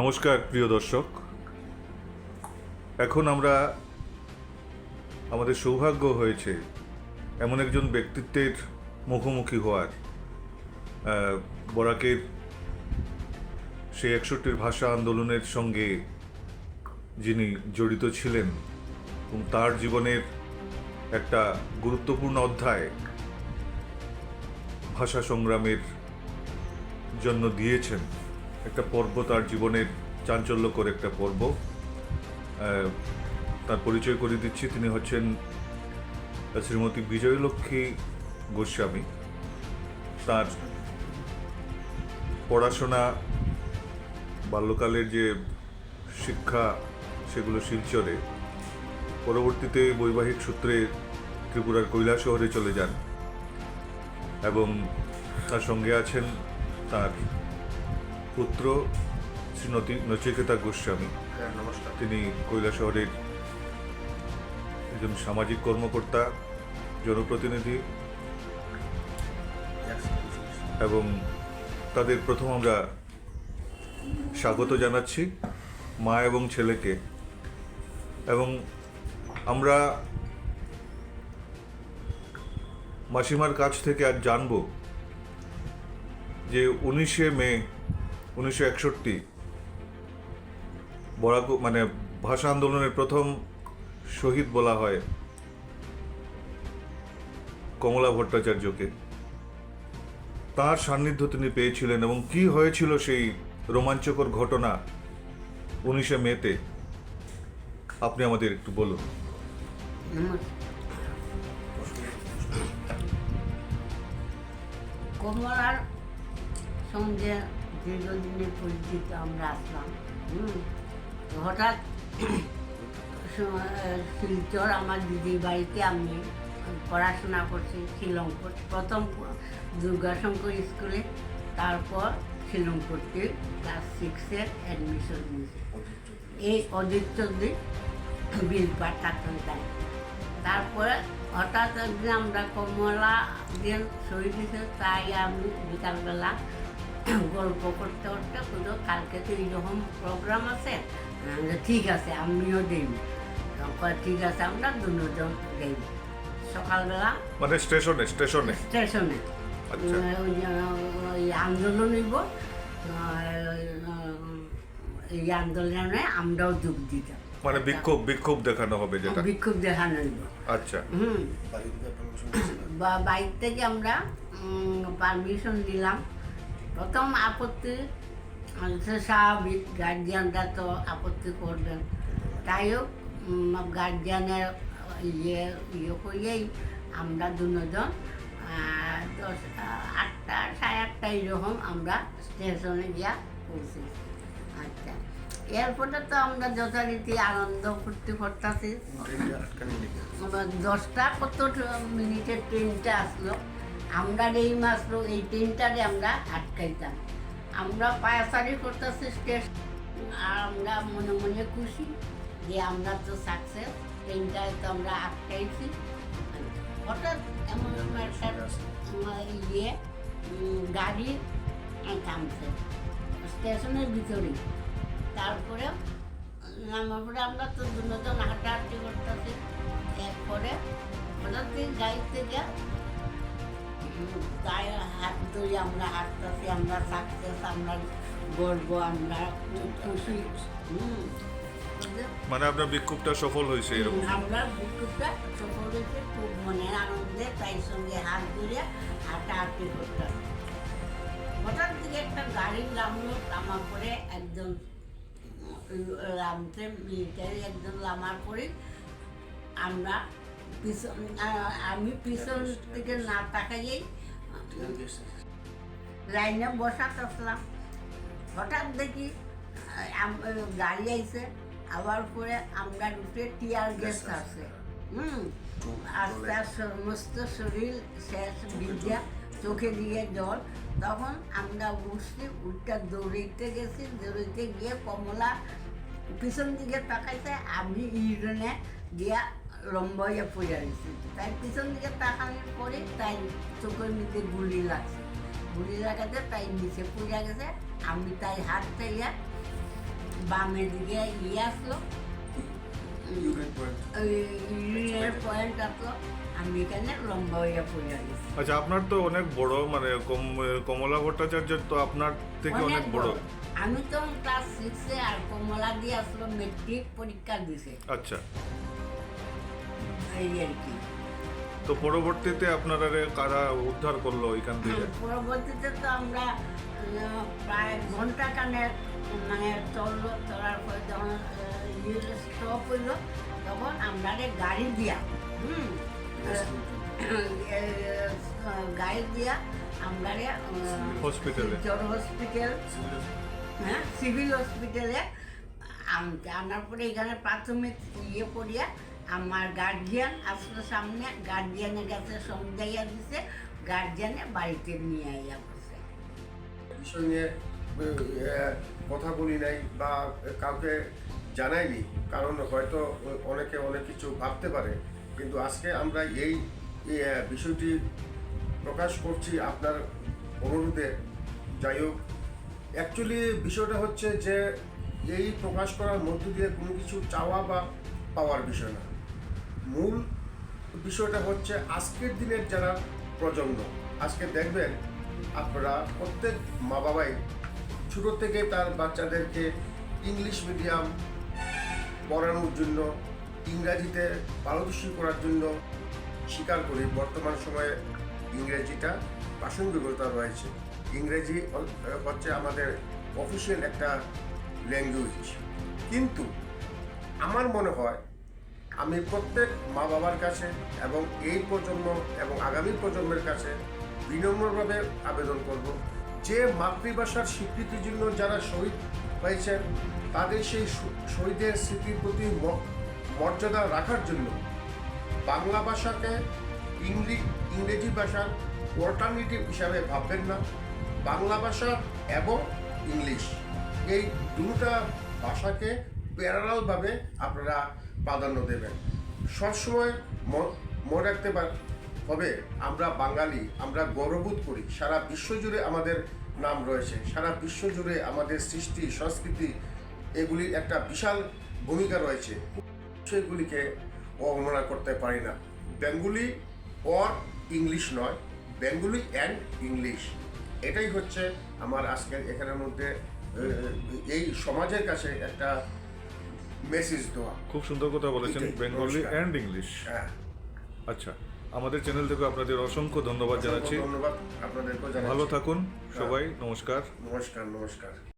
নমস্কার, প্রিয় দর্শক। এখন আমরা আমাদের সৌভাগ্য হয়েছে এমন একজন ব্যক্তিত্বের মুখোমুখি হওয়ার। বরাকের সেই একষট্টির ভাষা আন্দোলনের সঙ্গে যিনি জড়িত ছিলেন এবং তার জীবনের একটা গুরুত্বপূর্ণ অধ্যায় ভাষা সংগ্রামের জন্য দিয়েছেন। একটা পর্ব তার জীবনের চাঞ্চল্যকর একটা পর্ব। তার পরিচয় করে দিচ্ছি। তিনি হচ্ছেন শ্রীমতী বিজয়লক্ষ্মী গোস্বামী। তার পড়াশোনা, বাল্যকালের যে শিক্ষা, সেগুলো শিলচরে। পরবর্তীতে বৈবাহিক সূত্রে ত্রিপুরার কৈলা শহরে চলে যান এবং তার সঙ্গে আছেন তার পুত্র শ্রীনতি নচিকেতা গোস্বামী। হ্যাঁ নমস্কার। তিনি শহরের একজন সামাজিক কর্মকর্তা জনপ্রতিনিধি এবং তাদের প্রথম আমরা স্বাগত জানাচ্ছি মা এবং ছেলেকে। এবং আমরা মাসিমার কাছ থেকে আজ জানব যে উনিশে মে উনিশশো একষট্টি। বরাক মানে ভাষা আন্দোলনের প্রথম শহীদ বলা হয় কমলা ভট্টাচার্যকে। তার সান্নিধ্য তিনি পেয়েছিলেন এবং কি হয়েছিল সেই রোমাঞ্চকর ঘটনা উনিশে মেতে, আপনি আমাদের একটু বলুন। কমলার সঙ্গে দীর্ঘদিনের পরিচিত আমরা আসলাম। হঠাৎ শিলচর আমার দিদির বাড়িতে আমি পড়াশোনা করছি শিলংপুর প্রথম দুর্গাশঙ্কর স্কুলে, তারপর শিলংপুরতে ক্লাস সিক্সের অ্যাডমিশন নিয়েছি। এই অজিত চৌধুরী বিলপাট থাকতেন তারপরে হঠাৎ একদিন আমরা কমলা দিন শহীদ হয়েছে, তাই আমি বিকালবেলা গল্প করতে করতে পুজো কালকে তো এইরকম প্রোগ্রাম আছে। ঠিক আছে আমিও দিই তারপর ঠিক আছে আমরা দুজন দিই সকালবেলা মানে স্টেশনে স্টেশনে? স্টেশনে। আচ্ছা। ওই আন্দোলন হইব। এই আন্দোলনে আমরাও যোগ দিতাম মানে বিক্ষোভ বিক্ষোভ দেখানো হবে যেটা? বিক্ষোভ দেখানো হইব। আচ্ছা। হুম। বা বাইক থেকে আমরা পারমিশন দিলাম। প্রথম আপত্তি স্বাভাবিক গার্জিয়ানরা তো আপত্তি করবেন। তাই হোক গার্জিয়ানের ইয়ে ইয়ে করিয়েই আমরা দুজন দশ আটটা সাড়ে আটটা এরকম আমরা স্টেশনে গিয়া পৌঁছেছি আচ্ছা এরপরে তো আমরা যথারীতি আনন্দ ফুর্তি করতেছি। দশটা কত মিনিটের ট্রেনটা আসলো? আমরা এই আসলো এই ট্রেনটারে আমরা আটকাইতাম আমরা পায়াসারি করতেছি স্টেশন আর আমরা মনে মনে খুশি যে আমরা তো সাকসেস ট্রেনটায় তো আমরা আটকাইছি হঠাৎ এমন একটা ইয়ে গাড়ি থামছে স্টেশনের ভিতরে। তারপরে নামার পরে আমরা তো দুজন হাঁটাহাঁটি করতেছি। এরপরে হঠাৎ গাড়ি থেকে গায়ে হাত ধরে আমরা হাঁটতেছি আমরা সাকসেস আমরা গর্ব আমরা খুশি। মানে আপনার বিক্ষোভটা সফল হয়েছে এরকম? আমরা বুকুটা সফল হয়েছে খুব মনের আনন্দে তাই সঙ্গে হাত ধরে হাঁটাহাঁটি করতাম। হঠাৎ থেকে একটা গাড়ি নামলো নামার পরে একজন নামতে মিলিটারি একজন নামার পরে আমরা পিছন আমি পিছন থেকে না তাকাইয়েই লাইনে বসা থাকলাম হঠাৎ দেখি গাড়ি আইছে আবার পরে আমরা উঠে টিয়ার গ্যাস আছে। হুম আস্তে সমস্ত শরীর শেষ বিদ্যা চোখে দিয়ে জল। তখন আমরা উঠছি উঠটা দৌড়াইতে গেছি দৌড়াইতে গিয়ে কমলা পিছন দিকে তাকাইছে আমি ইউরনে গিয়া লম্বা হইয়া পড়ে রয়েছি তাই পিছন দিকে তাকানোর পরে তাই চোখের মধ্যে গুলি লাগছে। গুলি লাগাতে তাই নিচে পড়ে গেছে। আমি তাই হাত চাইয়া বামের দিকে ইয়ে আসলো। পয়েন্ট আসলো। আমি এখানে লম্বা হইয়া পড়ে গেছি। আচ্ছা আপনার তো অনেক বড় মানে কম- কমলা ভট্টাচার্য তো আপনার থেকে অনেক বড়। আমি তো ক্লাস সিক্সে আর কমলা দিয়ে আসলো মেট্রিক পরীক্ষা দিছে। আচ্ছা। এই আর কি তো পরবর্তীতে আপনারা কারা উদ্ধার করল ওইখান থেকে পরবর্তীতে তো আমরা প্রায় ঘণ্টা কানের মানে চলল চলার পরে যখন স্টপ হইল তখন আমরা গাড়ি দিয়া হুম গাড়ি দিয়া আমরা হসপিটালে। জ্বর হসপিটাল হ্যাঁ সিভিল হসপিটালে আনার পরে এখানে প্রাথমিক ইয়ে পড়িয়া আমার গার্জিয়ান আসলো সামনে গার্জিয়ানের কাছে সমঝাইয়া দিছে গার্জিয়ানে বাড়িতে নিয়ে আইয়া বসে। আহ, কথা বলি নাই বা কাউকে জানাইনি কারণ হয়তো অনেকে অনেক কিছু ভাবতে পারে কিন্তু আজকে আমরা এই, বিষয়টি প্রকাশ করছি আপনার অনুরোধে। যাই হোক অ্যাকচুয়ালি বিষয়টা হচ্ছে যে এই প্রকাশ করার মধ্য দিয়ে কোনো কিছু চাওয়া বা পাওয়ার বিষয় না। মূল বিষয়টা হচ্ছে আজকের দিনের যারা প্রজন্ম, আজকে দেখবেন আপনারা প্রত্যেক মা বাবাই ছোটো থেকে তার বাচ্চাদেরকে ইংলিশ মিডিয়াম পড়ানোর জন্য, ইংরাজিতে পারদর্শী করার জন্য স্বীকার করি বর্তমান সময়ে ইংরেজিটা প্রাসঙ্গিকতা রয়েছে। ইংরেজি হচ্ছে আমাদের অফিসিয়াল একটা ল্যাঙ্গুয়েজ কিন্তু আমার মনে হয় আমি প্রত্যেক মা বাবার কাছে এবং এই প্রজন্ম এবং আগামী প্রজন্মের কাছে বিনম্রভাবে আবেদন করব। যে মাতৃভাষার স্বীকৃতির জন্য যারা শহীদ হয়েছেন, তাদের সেই শহীদের স্মৃতির প্রতি মর্যাদা রাখার জন্য বাংলা ভাষাকে ইংলি, ইংরেজি ভাষার অল্টারনেটিভ হিসাবে ভাববেন না। বাংলা ভাষা এবং ইংলিশ এই দুটা ভাষাকে প্যারালালভাবে আপনারা প্রাধান্য দেবেন। সবসময় মনে রাখতে হবে, আমরা বাঙালি, আমরা গৌরবোধ করি। সারা বিশ্ব জুড়ে আমাদের নাম রয়েছে। সারা বিশ্ব জুড়ে আমাদের সৃষ্টি, সংস্কৃতি, এগুলির একটা বিশাল ভূমিকা রয়েছে। সেগুলিকে অবমাননা করতে পারি না। বেঙ্গুলি অর ইংলিশ নয়, বেঙ্গুলি অ্যান্ড ইংলিশ। এটাই হচ্ছে আমার আজকের এখানের মধ্যে এই সমাজের কাছে একটা মেসেজ দেওয়া খুব সুন্দর কথা বলেছেন বেঙ্গলি অ্যান্ড ইংলিশ হ্যাঁ। আচ্ছা আমাদের চ্যানেল থেকে আপনাদের অসংখ্য ধন্যবাদ জানাচ্ছি। ধন্যবাদ আপনাদেরকে জানাচ্ছি। ভালো থাকুন সবাই নমস্কার। নমস্কার নমস্কার।